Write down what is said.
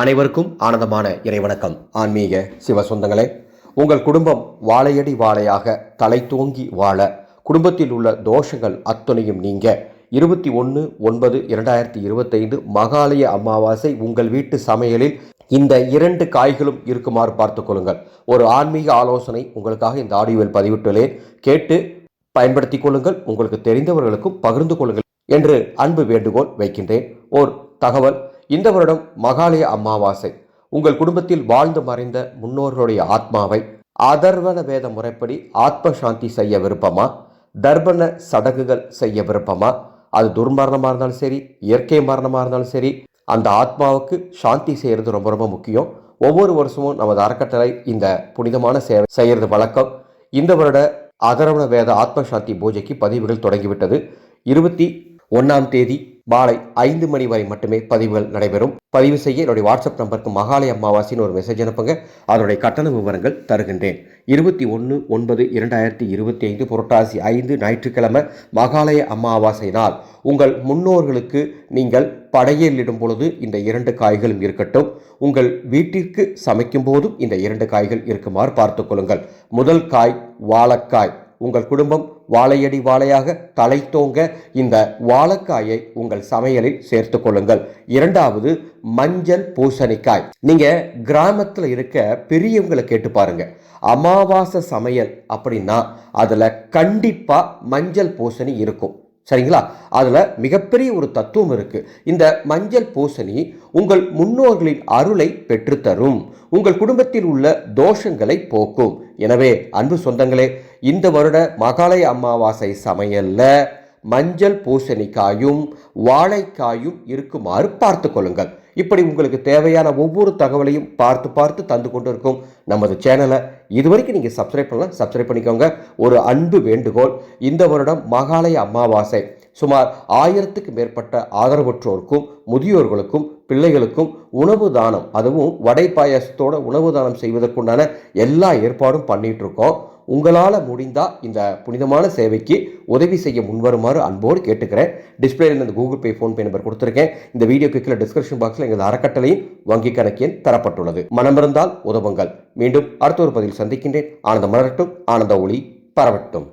அனைவருக்கும் ஆனந்தமான இறைவணக்கம். ஆன்மீக சிவ சொந்தங்களே உங்கள் குடும்பம் வாழையடி வாழையாக தலை தூங்கி வாழ குடும்பத்தில் உள்ள தோஷங்கள் அத்துணையும் நீங்க இருபத்தி ஒன்று ஒன்பது இரண்டாயிரத்தி இருபத்தைந்து மகாலய அமாவாசை உங்கள் வீட்டு சமையலில் இந்த இரண்டு காய்களும் இருக்குமாறு பார்த்துக்கொள்ளுங்கள் ஒரு ஆன்மீக ஆலோசனை உங்களுக்காக இந்த ஆடியோவில் பதிவிட்டுள்ளேன். கேட்டு பயன்படுத்திக் கொள்ளுங்கள். உங்களுக்கு தெரிந்தவர்களுக்கும் பகிர்ந்து கொள்ளுங்கள் என்று அன்பு வேண்டுகோள் வைக்கின்றேன். ஓர் தகவல் இந்த வருடம் மகாலய அமாவாசை. உங்கள் குடும்பத்தில் வாழ்ந்து மறைந்த முன்னோர்களுடைய ஆத்மாவை அதர்வன வேத முறைப்படி ஆத்ம சாந்தி செய்ய விருப்பமா? தர்ப்பண சடங்குகள் செய்ய விருப்பமா? அது துர்மரணமாக இருந்தாலும் சரி இயற்கை மரணமாக இருந்தாலும் சரி அந்த ஆத்மாவுக்கு சாந்தி செய்கிறது ரொம்ப ரொம்ப முக்கியம். ஒவ்வொரு வருஷமும் நமது அறக்கட்டளை இந்த புனிதமான சேவை செய்கிறது வழக்கம். இந்த வருட அதரவண வேத ஆத்ம சாந்தி பூஜைக்கு பதிவுகள் தொடங்கிவிட்டது. இருபத்தி ஒன்றாம் தேதி மாலை ஐந்து மணி வரை மட்டுமே பதிவுகள் நடைபெறும். பதிவு செய்ய என்னுடைய வாட்ஸ்அப் நம்பருக்கு மகாலய அமாவாசைன்னு ஒரு மெசேஜ் அனுப்புங்க. அதனுடைய கட்டண விவரங்கள் தருகின்றேன். இருபத்தி ஒன்று ஒன்பது இரண்டாயிரத்தி இருபத்தி ஐந்து புரட்டாசி ஐந்து ஞாயிற்றுக்கிழமை மகாலய அமாவாசை நாள். உங்கள் முன்னோர்களுக்கு நீங்கள் படையலிடும் பொழுது இந்த இரண்டு காய்களும் இருக்கட்டும். உங்கள் வீட்டிற்கு சமைக்கும் போதும் இந்த இரண்டு காய்கள் இருக்குமாறு பார்த்துக்கொள்ளுங்கள் முதல் காய் வாழைக்காய். உங்கள் குடும்பம் வாழையடி வாழையாக தலை தோங்க இந்த வாழைக்காயை உங்கள் சமையலில் சேர்த்து கொள்ளுங்கள். இரண்டாவது மஞ்சள் பூசணிக்காய். நீங்க கிராமத்தில் இருக்க பெரியவங்களை கேட்டு பாருங்க. அமாவாசை சமையல் அப்படின்னா அதில் கண்டிப்பாக மஞ்சள் பூசணி இருக்கும். சரிங்களா? அதில் மிகப்பெரிய ஒரு தத்துவம் இருக்கு. இந்த மஞ்சள் பூசணி உங்கள் முன்னோர்களின் அருளை பெற்றுத்தரும். உங்கள் குடும்பத்தில் உள்ள தோஷங்களை போக்கும். எனவே அன்பு சொந்தங்களே இந்த வருட மகாலய அமாவாசை சமையலில் மஞ்சள் பூசணிக்காயும் வாழைக்காயும் இருக்குமாறு பார்த்து கொள்ளுங்கள். இப்படி உங்களுக்கு தேவையான ஒவ்வொரு தகவலையும் பார்த்து பார்த்து தந்து கொண்டு இருக்கும் நமது சேனலை இதுவரைக்கும் நீங்கள் சப்ஸ்கிரைப் பண்ணலாம் சப்ஸ்கிரைப் பண்ணிக்கோங்க. ஒரு அன்பு வேண்டுகோள் இந்த வருடம் மகாலய அமாவாசை சுமார் ஆயிரத்துக்கு மேற்பட்ட ஆதரவற்றோருக்கும் முதியோர்களுக்கும் பிள்ளைகளுக்கும் உணவு தானம் அதுவும் வடை பாயாசத்தோட உணவு தானம் செய்வதற்குண்டான எல்லா ஏற்பாடும் பண்ணிகிட்ருக்கோம் இருக்கோம். உங்களால் முடிந்தால் இந்த புனிதமான சேவைக்கு உதவி செய்ய முன்வருமாறு அன்போடு கேட்டுக்கிறேன். டிஸ்பிளேல இந்த கூகுள் பே ஃபோன்பே நம்பர் கொடுத்துருக்கேன். இந்த வீடியோ கீழே டிஸ்கிரிப்ஷன் பாக்ஸில் எங்கள் அறக்கட்டளையும் வங்கி கணக்கில் தரப்பட்டுள்ளது. மனமிருந்தால் உதவுங்கள். மீண்டும் அடுத்த ஒரு பதில் சந்திக்கின்றேன். ஆனந்த மலரட்டும். ஆனந்த ஒளி பரவட்டும்.